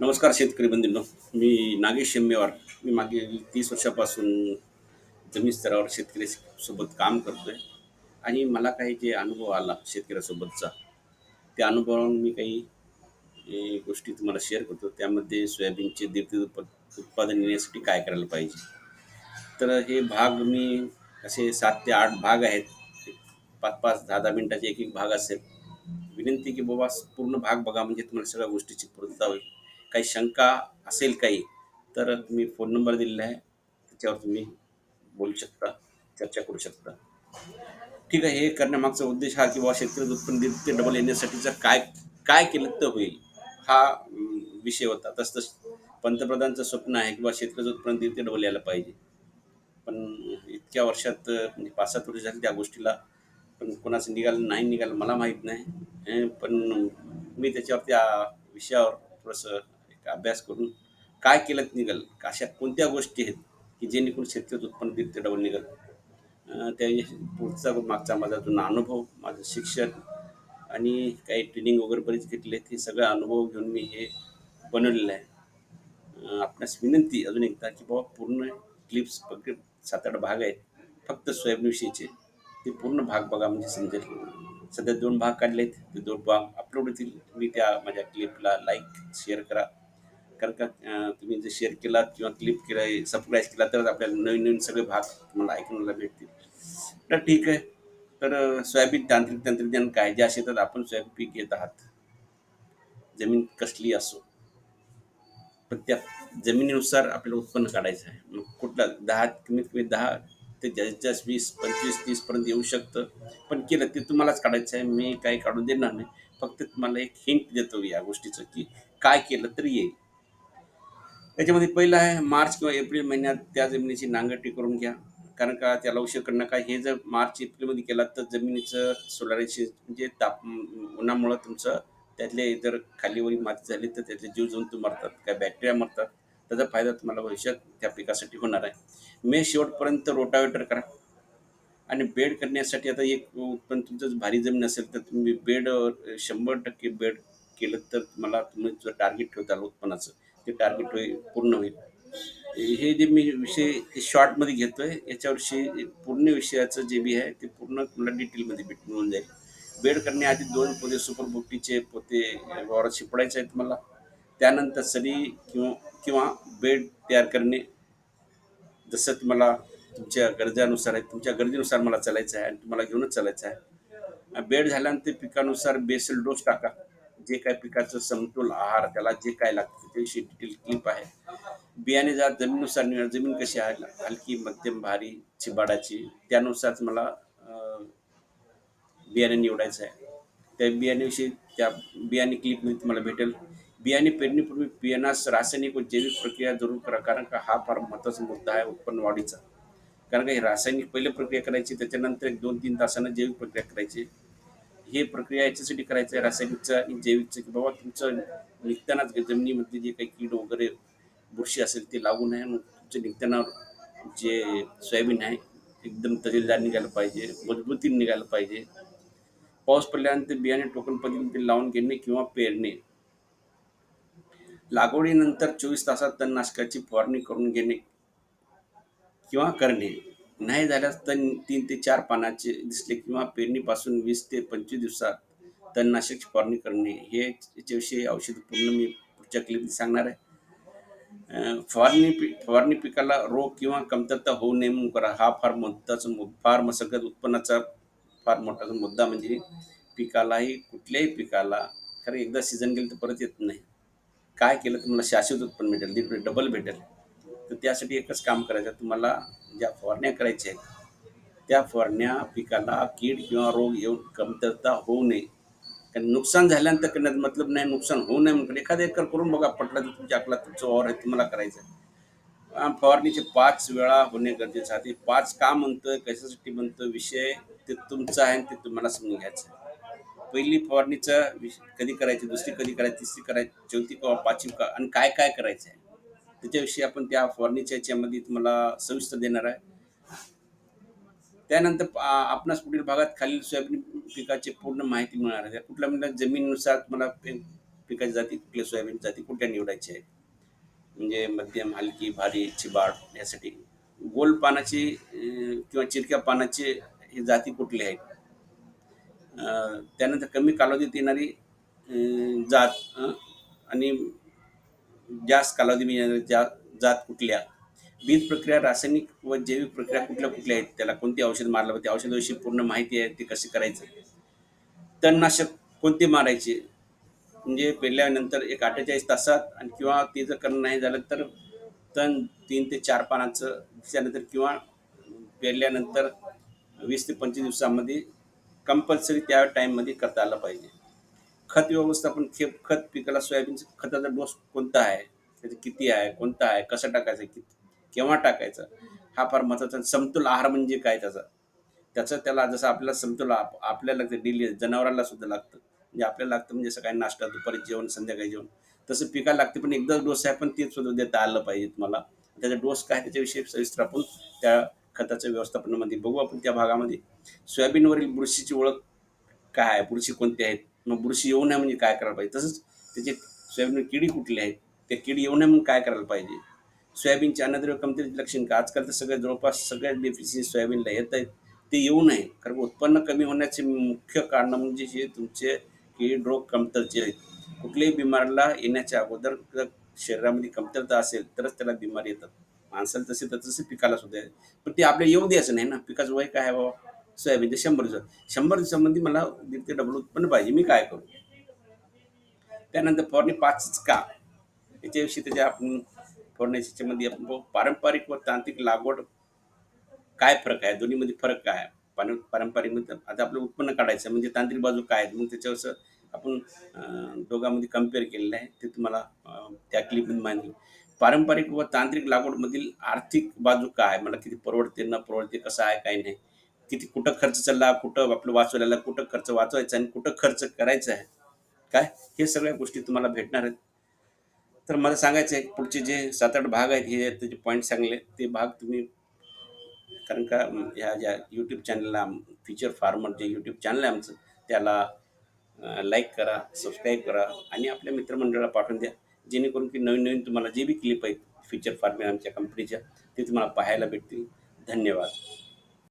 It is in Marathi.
नमस्कार शेतकरी बंधूंनो. मी नागेश शेम्मेवार मी मागील तीस वर्षापासून जमीन स्तरावर शेतकरी सोबत काम करतोय. आणि मला काही जे अनुभव आला शेतकऱ्यासोबतचा त्या अनुभवावरून मी काही गोष्टी तुम्हाला शेअर करतो. त्यामध्ये सोयाबीनचे दीर्घ उत्पादन येण्यासाठी काय करायला पाहिजे? तर हे भाग मी असे सात ते आठ भाग आहेत. पाच पाच दहा दहा मिनिटाचे एक एक भाग असेल. विनंती की बाबा पूर्ण भाग बघा. म्हणजे तुम्हाला सगळ्या गोष्टीची पूर्तता होईल. काही शंका असेल काही तर तुम्ही फोन नंबर दिलेला आहे. त्याच्यावर तुम्ही बोलू शकता चर्चा करू शकता. ठीक आहे हे करण्यामागचा उद्देश हा किंवा शेतकरी उत्पन्न ते डबल येण्यासाठीचं काय काय केलं तर होईल हा विषय होता. तसं पंतप्रधानचं स्वप्न आहे किंवा शेतकऱ्याचं उत्पन्न ते डबल यायला पाहिजे. पण इतक्या वर्षात म्हणजे पाच सात वर्ष झाली त्या गोष्टीला पण कोणाचं निघालं नाही निघालं मला माहीत नाही. पण मी त्याच्यावर त्या विषयावर थोडंसं अभ्यास करून काय केलं तर निघाल? अशा कोणत्या गोष्टी आहेत की जेणेकरून शेतकऱ्याचं उत्पन्न दीड ते डबल निघाल? त्या पुढचा मागचा माझा जुना अनुभव माझं शिक्षण आणि काही ट्रेनिंग वगैरे बरेच घेतले हे सगळा अनुभव घेऊन मी हे बनवलेलं आहे. आपणास विनंती अजून एकदा की बाबा पूर्ण क्लिप्स फक्त सात आठ भाग आहेत. फक्त सोयाबीनविषयीचे ते पूर्ण भाग बघा म्हणजे समजेल. सध्या दोन भाग काढले आहेत ते दोन भाग अपलोड होतील. तुम्ही त्या माझ्या क्लिपला लाईक शेअर करा. कारण का तुम्ही जर शेअर केलात किंवा क्लिप केला सबस्क्राईब केला तर आपल्याला नवीन नवीन सगळे भाग तुम्हाला ऐकण्याला भेटतील. तर ठीक आहे. तर सोयाबीन तांत्रिक तंत्रज्ञान काय ज्या शेतात आपण सोयाबीन पीक घेत आहात. जमीन कसली असो. पण त्या जमिनीनुसार आपल्याला उत्पन्न काढायचं आहे. मग कुठला दहा कमीत कमी दहा ते जास्तीत जास्त वीस पंचवीस तीसपर्यंत येऊ शकतं. पण केलं ते तुम्हालाच काढायचं आहे. मी काही काढून देणार नाही. फक्त तुम्हाला एक हिंट देतो या गोष्टीचं की काय केलं तरी येईल. त्याच्यामध्ये पहिलं आहे मार्च किंवा एप्रिल महिन्यात त्या जमिनीची नांगरटी करून घ्या. कारण का त्याला उशीर करणं काय हे जर मार्च एप्रिलमध्ये केला तर जमिनीचं सोलारेशन म्हणजे ताप उन्हामुळं तुमचं त्यातले जर खालीवरी माती झाली तर त्यातले जीवजंतू मरतात काय बॅक्टेरिया मरतात. त्याचा फायदा तुम्हाला भविष्यात त्या पिकासाठी होणार आहे. मे शेवटपर्यंत रोटावेटर करा. आणि बेड करण्यासाठी आता एक उत्पन्न तुमचं भारी जमीन असेल तर तुम्ही बेड शंभर टक्के बेड केलं तर तुम्हाला तुम्ही जर टार्गेट ठेवताल उत्पन्नाचं ते टार्गेट होईल पूर्ण होईल. हे जे मी विषय हे शॉर्टमध्ये आहे याच्याविषयी पूर्ण विषयाचं जे बी आहे ते पूर्ण तुम्हाला डिटेलमध्ये भेट मिळून जाईल. बेड करण्याआधी दोन पोते सुपर बुट्टीचे पोते वावरात शिपडायचे आहेत तुम्हाला त्यानंतर सरी किंवा किंवा बेड तयार करणे. जसं तुम्हाला तुमच्या गरजानुसार आहे तुमच्या गरजेनुसार मला चालायचं आहे आणि तुम्हाला घेऊनच चालायचं आहे. बेड झाल्यानंतर पिकानुसार बेसल डोस टाका. जे काय पिकाचं समतोल आहार त्याला जे काय लागतं त्याविषयी डिटेल क्लिप आहे. बियाणे जात जमिनीनुसार निवड जमीन कशी आहे हलकी मध्यम भारी चिबाडाची त्यानुसारच मला बियाणे निवडायचं आहे. त्या बियाण्याविषयी त्या बियाणे क्लिपमध्ये तुम्हाला भेटेल. बियाणे पेरणीपूर्वी बियाणास रासायनिक व जैविक प्रक्रिया जरूर करा कारण का हा फार महत्त्वाचा मुद्दा आहे उत्पन्न वाढीचा. कारण का ही रासायनिक पहिले प्रक्रिया करायची त्याच्यानंतर एक दोन तीन तासानं जैविक प्रक्रिया करायची. हे प्रक्रिया याच्यासाठी करायचं आहे रासायनिकचं आणि जैविकचं की बाबा तुमचं निघतानाच जमिनीमध्ये जे काही कीड वगैरे बुरशी असेल ते लागू नये मग तुमचं निघताना जे सोयाबीन आहे एकदम तजेलदार निघायला पाहिजे मजबूतीने निघायला पाहिजे. पाऊस पडल्यानंतर बियाणे टोकन पद्धतीने लावून घेणे किंवा पेरणे. लागवडीनंतर चोवीस तासात तणनाशकाची फवारणी करून घेणे किंवा करणे. नाही झाल्यास तण तीन ते चार पानाचे दिसले किंवा पेरणीपासून वीस ते पंचवीस दिवसात तणनाशक फवारणी करणे हे याच्याविषयी औषध पूर्ण मी पुढच्या क्लिपमध्ये सांगणार आहे. फवारणी पी फवारणी पिकाला रोग किंवा कमतरता होऊ नये म्हणून करा. हा फार महत्त्वाचा फार मसगत उत्पन्नाचा फार मोठा मुद्दा म्हणजे पिकालाही कुठल्याही पिकाला खरं एकदा सीझन गेलं तर परत येत नाही. काय केलं तर मला शाश्वत उत्पन्न भेटेल तिकडे डबल भेटेल. तर त्यासाठी एकच काम करायचं तुम्हाला ज्या फवारण्या करायच्या आहेत त्या फवारण्या पिकाला कीड किंवा रोग येऊन कमतरता होऊ नये. कारण नुकसान झाल्यानंतर करण्यात मतलब नाही नुकसान होऊ नये म्हणून एखादा एकर करून बघा पटलं तर तुमच्या आपला तुमचं वावर आहे तुम्हाला करायचं आहे. फवारणीचे पाच वेळा होणे गरजेचं आहे. ते पाच का म्हणतोय कशासाठी म्हणतं विषय ते तुमचा आहे आणि ते तुम्हाला समजून घ्यायचं आहे. पहिली फवारणीचं विषय कधी करायची दुसरी कधी करायची तिसरी करायची चौथी का पाचवी का आणि काय काय करायचं आहे? त्याच्याविषयी आपण त्या फॉर्निचरच्या याच्यामध्ये तुम्हाला सविस्तर देणार आहे. त्यानंतर आपणास पुढील भागात खालील सोयाबीन पिकाची पूर्ण माहिती मिळणार आहे. कुठल्या म्हणजे जमिनीनुसार तुम्हाला पिकाची जाती कुठल्या सोयाबीन जाती कुठल्या निवडायची आहे म्हणजे मध्यम हलकी भारी चिबाड यासाठी. गोल पानाची किंवा चिरक्या पानाची हे जाती कुठली आहेत त्यानंतर कमी कालावधीत येणारी जात आणि जास्त कालावधी येणारी जा जात कुठल्या बीज प्रक्रिया रासायनिक व जैविक प्रक्रिया कुठल्या कुठल्या आहेत त्याला कोणती औषध मारलं पाहिजे औषधाविषयी पूर्ण माहिती आहे ते कसे करायचं? तणनाशक कोणते मारायचे? म्हणजे पेरल्यानंतर एक अठ्ठेचाळीस तासात आणि किंवा ते जर करणं नाही झालं तर तण तीन ते चार पानाचं त्यानंतर किंवा पेरल्यानंतर वीस ते पंचवीस दिवसामध्ये कंपल्सरी त्या टाईममध्ये करता आलं पाहिजे. खत व्यवस्थापन खेप खत पिकाला सोयाबीनचं खताचा डोस कोणता आहे? त्याचं किती आहे? कोणता आहे? कसं टाकायचं? किती केव्हा टाकायचं? हा फार महत्त्वाचा समतोल आहार म्हणजे काय त्याचा? त्याचं त्याला जसं आपल्याला समतोल आप आपल्याला लागतं डेली जनावरांना सुद्धा लागतं. म्हणजे आपल्याला लागतं म्हणजे सकाळी नाश्ता दुपारी जेवण संध्याकाळी जेवण. तसं पिकाला लागते पण एकदाच डोस आहे पण ते सुद्धा देता आलं पाहिजे तुम्हाला. त्याचा डोस काय त्याच्याविषयी सविस्तर आपण त्या खताच्या व्यवस्थापनामध्ये बघू. आपण त्या भागामध्ये सोयाबीनवरील बुरशीची ओळख काय आहे? बुरशी कोणती आहेत? बुरशी येऊ नये म्हणजे काय करायला पाहिजे? तसंच त्याचे सोयाबीन किडी कुठली आहेत? त्या किडी येऊ नये म्हणून काय करायला पाहिजे? सोयाबीनचे अन्नद्रव्य कमतरीचे लक्षण का? आजकाल तर सगळ्या जवळपास सगळ्या डेफिशियन्सी सोयाबीनला येत आहेत. ते येऊ नये. कारण उत्पन्न कमी होण्याचे मुख्य कारण म्हणजे हे तुमचे कीड रोग कमतरचे आहेत. कुठल्याही बिमारीला येण्याच्या अगोदर जर शरीरामध्ये कमतरता असेल तरच त्याला बिमारी येतात. माणसाला तसे तर तसे पिकाला सुद्धा पण ते आपल्या येऊ द्यायचं नाही ना? पिकाचं वय काय आहे बाबा? सोयाबीन ते शंभर दिवस शंभर दिवसामध्ये मला दीड ते डबल उत्पन्न पाहिजे. मी काय करू? त्यानंतर फवारणी पाचच का? याच्याविषयी त्याच्या आपण फवारण्याच्यामध्ये आपण पारंपरिक व तांत्रिक लागवड काय फरक आहे? दोन्हीमध्ये फरक काय आहे? पारंपरिक आता आपलं उत्पन्न काढायचं म्हणजे तांत्रिक बाजू काय आहे मग त्याच्यावर आपण दोघांमध्ये कंपेअर केलेलं आहे. ते तुम्हाला त्या क्लिपमध्ये माहिती पारंपरिक व तांत्रिक लागवडमधील आर्थिक बाजू काय आहे? मला किती परवडते न परवडते कसं आहे काय नाही? किती कुठं खर्च चालला कुठं आपलं वाचवलेला कुठं खर्च वाचवायचा आणि कुठं खर्च करायचा आहे? काय? हे सगळ्या गोष्टी तुम्हाला भेटणार आहेत. तर मला सांगायचं आहे पुढचे जे सात आठ भाग आहेत हे त्याचे पॉईंट सांगले. ते भाग तुम्ही कारण का ह्या ज्या यूट्यूब चॅनलला फीचर फार्मर जे यूट्यूब चॅनल आहे आमचं त्याला लाईक करा सबस्क्राईब करा आणि आपल्या मित्रमंडळाला पाठवून द्या. जेणेकरून की नवीन नवीन तुम्हाला जे बी क्लिप आहेत फीचर फार्मर आमच्या कंपनीच्या ते तुम्हाला पाहायला भेटतील. धन्यवाद.